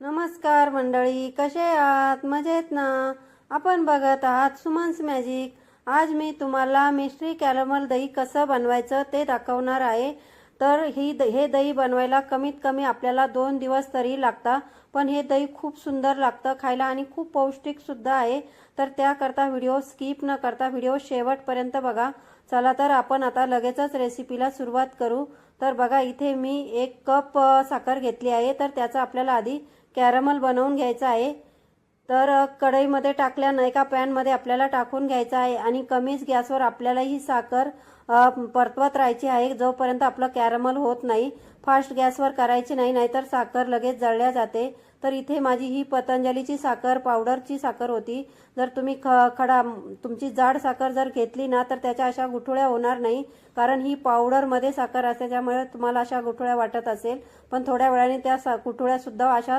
नमस्कार मंडळी कसे आहात? मजेत ना? आपण बघत आहात सुमन्स मॅजिक. आज मी तुम्हाला मिस्ट्री कॅरमल दही कसं बनवायचं ते दाखवणार आहे. तर ही द हे दही बनवायला कमीत कमी आपल्याला दोन दिवस तरी लागतात पण हे दही खूप सुंदर लागतं खायला आणि खूप पौष्टिक सुद्धा आहे. तर त्याकरता व्हिडिओ स्किप न करता व्हिडिओ शेवटपर्यंत बघा. चला तर आपण आता लगेचच रेसिपीला सुरुवात करू. तर बघा इथे मी एक कप साखर घेतली आहे. तर त्याचा आपल्याला आधी कॅरमल बनवून घ्यायचा आहे. तर कढईमध्ये टाकल्यानं एका पॅनमध्ये आपल्याला टाकून घ्यायचं आहे आणि कमीच गॅसवर आपल्याला ही साखर परतवत राहायची आहे. जोपर्यंत आपलं कॅरमल होत नाही फास्ट गॅसवर करायची नाही नाहीतर साखर लगेच जळल्या जाते. तर इथे माझी ही पतंजलीची साखर पावडरची साखर होती. जर तुम्ही ख खडा तुमची जाड साखर जर घेतली ना तर त्याच्या अशा गुठोळ्या होणार नाही. कारण ही पावडरमध्ये साखर असते त्यामुळे तुम्हाला अशा गुठोळ्या वाटत असेल. पण थोड्या वेळाने त्या सा गुठोळ्यासुद्धा अशा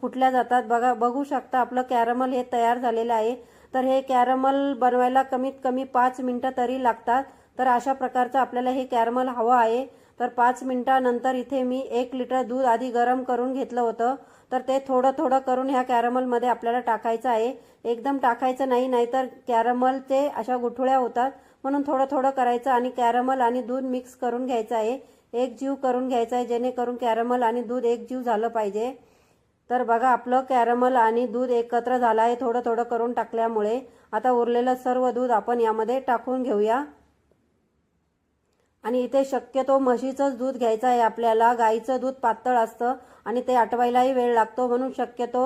फुटल्या जातात. बघा बघू शकता आपलं कॅरमल हे तयार झालेलं आहे. तर हे कॅरमल बनवायला कमीत कमी पाच मिनटं तरी लागतात. तर अशा प्रकारचं आपल्याला हे कॅरमल हवं आहे. तर पाच मिनिटानंतर इथे मी एक लिटर दूध आधी गरम करून घेतलं होतं. तर ते थोडं थोडं करून ह्या कॅरमलमध्ये आपल्याला टाकायचं आहे. एकदम टाकायचं नाही नाहीतर कॅरमलचे अशा गुठुळ्या होतात. म्हणून थोडं थोडं करायचं आणि कॅरमल आणि दूध मिक्स करून घ्यायचं आहे. एक जीव करून घ्यायचा आहे जेणेकरून कॅरमल आणि दूध एक जीव झालं पाहिजे. तर बघा आपलं कॅरमल आणि दूध एकत्र झालं आहे थोडं थोडं करून टाकल्यामुळे. आता उरलेलं सर्व दूध आपण यामध्ये टाकून घेऊया. आणि इथे शक्यतो म्हशीचंच दूध घ्यायचं आहे. आपल्याला गाईचं दूध पातळ असतं आणि ते आटवायलाही वेळ लागतो म्हणून शक्यतो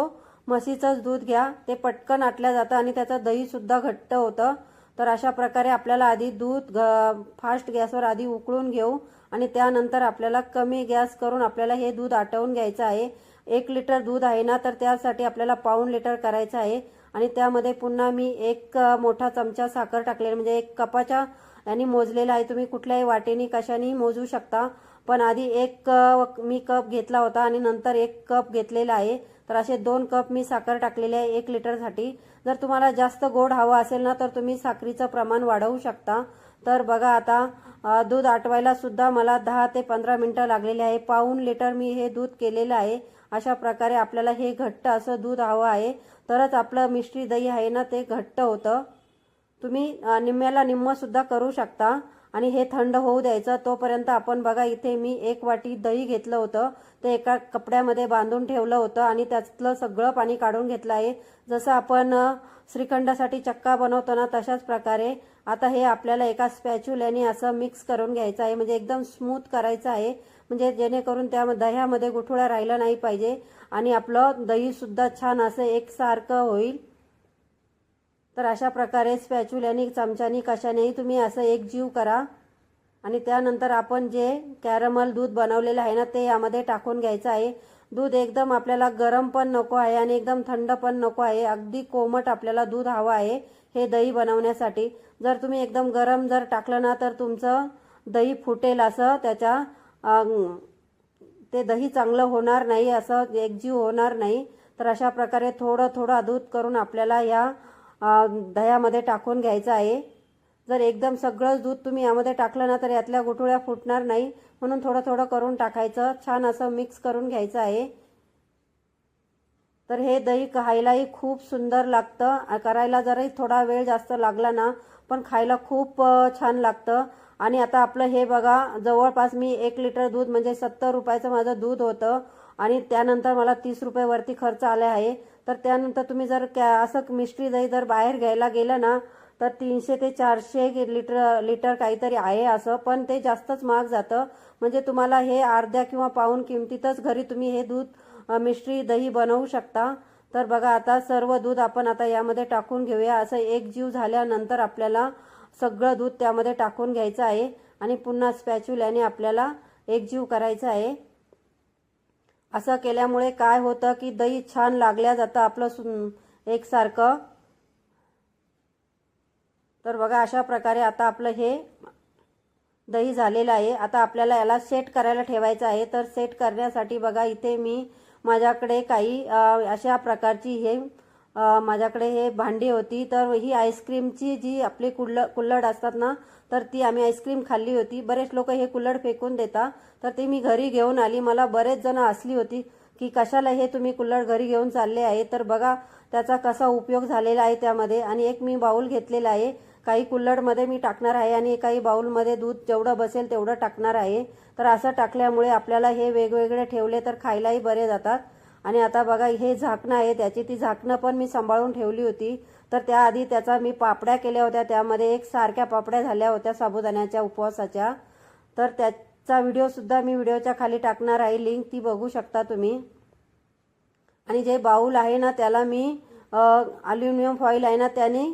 म्हशीचंच दूध घ्या. ते पटकन आटल्या जातं आणि त्याचं दहीसुद्धा घट्ट होतं. तर अशा प्रकारे आपल्याला आधी दूध ग फास्ट गॅसवर आधी उकळून घेऊ आणि त्यानंतर आपल्याला कमी गॅस करून आपल्याला हे दूध आटवून घ्यायचं आहे. एक लिटर दूध आहे ना तर त्यासाठी आपल्याला पाऊण लिटर करायचं आहे. आणि त्यामध्ये पुन्हा मी एक मोठा चमचा साखर टाकलेला म्हणजे एक कपाच्या यांनी मोजलेला आहे. तुम्ही कुठल्याही वाटेनी कशाने मोजू शकता. पण आधी एक मी कप घेतला होता आणि नंतर एक कप घेतलेला आहे. तर असे दोन कप मी साखर टाकलेली आहे एक लिटरसाठी. जर तुम्हाला जास्त गोड हवं असेल ना तर तुम्ही साखरीचं प्रमाण वाढवू शकता. तर बघा आता दूध आटवायला सुद्धा मला दहा ते पंधरा मिनटं लागलेले आहे. पाऊन लिटर मी हे दूध केलेलं आहे. अशा प्रकारे आपल्याला हे घट्ट असं दूध हवं आहे. तरच आपलं मिश्री दही आहे ना ते घट्ट होतं. तुम्ही निम्म्याला निम्मसुद्धा करू शकता. आणि हे थंड होऊ द्यायचं. तोपर्यंत आपण बघा इथे मी एक वाटी दही घेतलं होतं. ते एका कपड्यामध्ये बांधून ठेवलं होतं आणि त्यातलं सगळं पाणी काढून घेतलं आहे. जसं आपण श्रीखंडासाठी चक्का बनवतो ना तशाच प्रकारे आता हे आपल्याला एका स्पॅच्युल्याने असं मिक्स करून घ्यायचं आहे. म्हणजे एकदम स्मूथ करायचं आहे. म्हणजे जेणेकरून त्या दह्यामध्ये गुठळ्या राहिलं नाही पाहिजे. आणि आपलं दहीसुद्धा छान असं एकसारखं होईल. तर अशा प्रकारे स्पॅच्युल्याने चमच्याने कशानेही तुम्ही असं एक जीव करा. आणि त्यानंतर आपण जे कॅरमल दूध बनवलेलं आहे ना ते यामध्ये टाकून घ्यायचं आहे. दूध एकदम आपल्याला गरम पण नको आहे आणि एकदम थंड पण नको आहे. अगदी कोमट आपल्याला दूध हवं आहे हे दही बनवण्यासाठी. जर तुम्ही एकदम गरम जर टाकलं ना तर तुमचं दही फुटेल असं त्याच्या ते दही चांगलं होणार नाही असं एकजीव होणार नाही. तर अशा प्रकारे थोडं थोडं दूध करून आपल्याला या दह्यामध्ये टाकून घ्यायचं आहे. जर एकदम सगळंच दूध तुम्ही यामध्ये टाकलं ना तर यातल्या गुठुळ्या फुटणार नाही. म्हणून थोडं थोडं करून टाकायचं. छान असं मिक्स करून घ्यायचं आहे. तर हे दही खायलाही खूप सुंदर लागतं. करायला जरी थोडा वेळ जास्त लागला ना पण खायला खूप छान लागतं. आणि आता आपलं हे बघा जवळपास मी एक लिटर दूध म्हणजे सत्तर रुपयाचं माझं दूध होतं. आणि त्यानंतर मला तीस रुपये वरती खर्च आला आहे. तर त्यानंतर तुम्ही जर कॅ असं मिस्ट्री दही जर बाहेर घ्यायला गेलं ना तर तीनशे ते चारशे लिटर लिटर काहीतरी आहे असं. पण ते जास्तच महाग जातं. म्हणजे तुम्हाला हे अर्ध्या किंवा पाऊन किमतीतच घरी तुम्ही हे दूध अ, मिश्री दही बनवू शकता. तर बघा आता सर्व दूध आपण आता यामध्ये टाकून घेऊया. असं एक जीव झाल्यानंतर आपल्याला सगळं दूध त्यामध्ये टाकून घ्यायचं आहे. आणि पुन्हा स्पॅच्युल्याने आपल्याला एक जीव करायचा आहे. असं केल्यामुळे काय होतं की दही छान लागल्या जातं आपलं एकसारखं. तर बघा अशा प्रकारे आता आपलं हे दही झालेलं आहे. आता आपल्याला याला सेट करायला ठेवायचं आहे. तर सेट करण्यासाठी बघा इथे मी माझ्याकडे काही अशा प्रकारची हे माझ्याकडे हे भांडी होती. तर ही आईस्क्रीमची जी आपली कुल्ल कुल्लड असतात ना तर ती आम्ही आईस्क्रीम खाल्ली होती. बरेच लोक हे कुल्लड फेकून देतात तर ती मी घरी घेऊन आली. मला बरेच जण असली होती की कशाला हे तुम्ही कुल्हड घरी घेऊन चालले आहे? तर बघा त्याचा कसा उपयोग झालेला आहे त्यामध्ये. आणि एक मी बाऊल घेतलेला आहे. काही कुल्हडमध्ये मी टाकणार आहे आणि काही बाऊलमध्ये दूध जेवढं बसेल तेवढं टाकणार आहे. तर असं टाकल्यामुळे आपल्याला हे वेगवेगळे ठेवले तर खायलाही बरे जातात. आणि आता बघा हे झाकणं आहे त्याची ती झाकणं पण मी सांभाळून ठेवली होती. तर त्याआधी त्याचा मी पापड्या केल्या होत्या. त्यामध्ये एक सारख्या पापड्या झाल्या होत्या साबुदाण्याच्या उपवासाच्या. तर त्याचा व्हिडिओसुद्धा मी व्हिडिओच्या खाली टाकणार आहे. लिंक ती बघू शकता तुम्ही. आणि जे बाऊल आहे ना त्याला मी अल्युमिनियम फॉईल आहे ना त्याने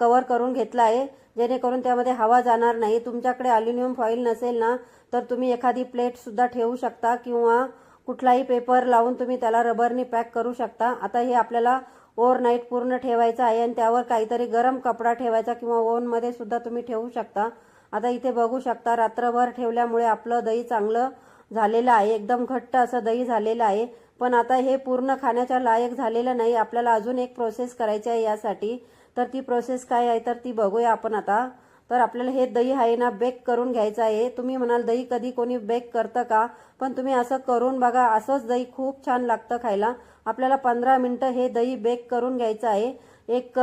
कवर करून घेतला आहे. जेणेकरून त्यामध्ये हवा जाणार नाही. तुमच्याकडे अल्युमिनियम फॉईल नसेल ना तर तुम्ही एखादी प्लेटसुद्धा ठेवू शकता किंवा कुठलाही पेपर लावून तुम्ही त्याला रबरने पॅक करू शकता. आता हे आपल्याला ओव्हरनाईट पूर्ण ठेवायचं आहे आणि त्यावर काहीतरी गरम कपडा ठेवायचा किंवा ओव्हनमध्ये सुद्धा तुम्ही ठेवू शकता. आता इथे बघू शकता रात्रभर ठेवल्यामुळे आपलं दही चांगलं झालेलं आहे. एकदम घट्ट असं दही झालेलं आहे. पण आता हे पूर्ण खाण्याच्या लायक झालेलं नाही. आपल्याला अजून एक प्रोसेस करायची आहे यासाठी. तर ती प्रोसेस काय आहे तर ती बघूया आपण आता. तर आपल्याला हे दही आहे ना बेक करून घ्यायचं आहे. तुम्ही म्हणाल दही कधी कोणी बेक करतं का? पण तुम्ही असं करून बघा असंच दही खूप छान लागतं खायला. आपल्याला पंधरा मिनटं हे दही बेक करून घ्यायचं आहे. एक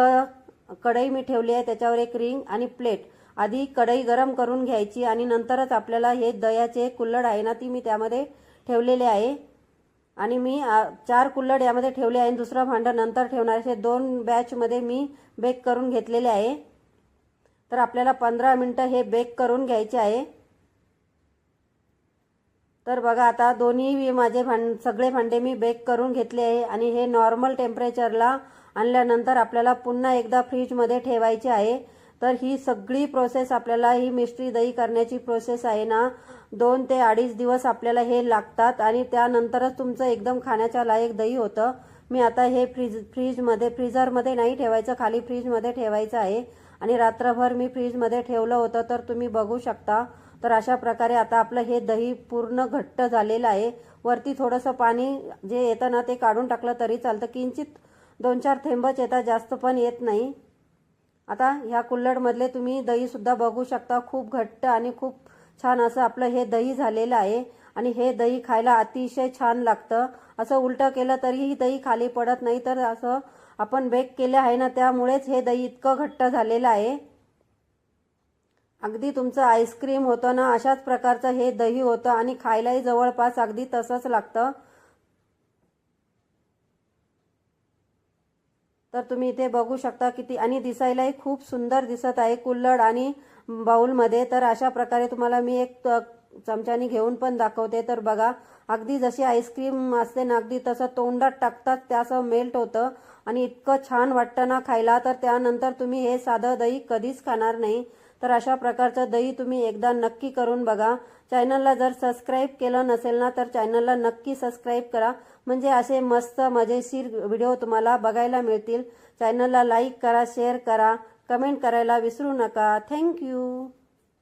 कढई मी ठेवली आहे त्याच्यावर एक रिंग आणि प्लेट आधी कढई गरम करून घ्यायची आणि नंतरच आपल्याला हे दह्याचे कुल्हड आहे ना ती मी त्यामध्ये ठेवलेले आहे. आणि मी चार कुल्लड यामध्ये ठेवले आहे दुसरं भांडं नंतर ठेवणार असे दोन बॅचमध्ये मी बेक करून घेतलेले आहे. तर आपल्याला पंधरा मिनटं हे बेक करून घ्यायचे आहे. तर बघा आता दोन्ही माझे भांड सगळे भांडे मी बेक करून घेतले आहे. आणि हे नॉर्मल टेम्परेचरला आणल्यानंतर आपल्याला पुन्हा एकदा फ्रीजमध्ये ठेवायचे आहे. तर ही सगळी प्रोसेस आपल्याला ही मिस्ट्री दही करण्याची प्रोसेस आहे ना. दोन ते अडीच दिवस आपल्याला हे लागतात आणि त्यानंतरच तुमचं एकदम खाण्याच्या लायक दही होतं. मी आता हे फ्रीज फ्रीजमध्ये फ्रीजरमध्ये नाही ठेवायचं खाली फ्रीजमध्ये ठेवायचं आहे. आणि रात्रभर मी फ्रीजमध्ये ठेवलं होतं तर तुम्ही बघू शकता. तर अशा प्रकारे आता आपलं हे दही पूर्ण घट्ट झालेलं आहे. वरती थोडंसं पाणी जे येतं ना ते काढून टाकलं तरी चालतं. किंचित दोन चार थेंबच येतात जास्त पण येत नाही. आता ह्या कुल्हडमधले तुम्ही दहीसुद्धा बघू शकता. खूप घट्ट आणि खूप छान असं आपलं हे दही झालेलं आहे. आणि हे दही खायला अतिशय छान लागतं. असं उलटं केलं तरीही दही खाली पडत नाही तर असं आपण बेक केलं आहे ना त्यामुळेच हे दही इतकं घट्ट झालेलं आहे. अगदी तुमचं आईस्क्रीम होतं ना अशाच प्रकारचं हे दही होतं आणि खायलाही जवळपास अगदी तसंच लागतं. तर तुम्ही इथे बघू शकता किती आणि दिसायलाही खूप सुंदर दिसत आहे कुल्हड आणि बाऊलमध्ये. तर अशा प्रकारे तुम्हाला मी एक चमच्यानी घेऊन पण दाखवते. तर बघा अगदी जशी आईस्क्रीम असते ना अगदी तसं तोंडात टाकतात त्याचं मेल्ट होतं. आणि इतकं छान वाटतं ना खायला. तर त्यानंतर तुम्ही हे साधं दही कधीच खाणार नाही. तर अशा प्रकारचं दही तुम्ही एकदा नक्की करून बघा. चॅनलला जर सबस्क्राईब केलं नसेल ना तर चॅनलला नक्की सबस्क्राईब करा. म्हणजे असे मस्त मजेशीर व्हिडिओ तुम्हाला बघायला मिळतील. चॅनलला लाईक करा शेअर करा. कमेंट करायला विसरू नका. थँक्यू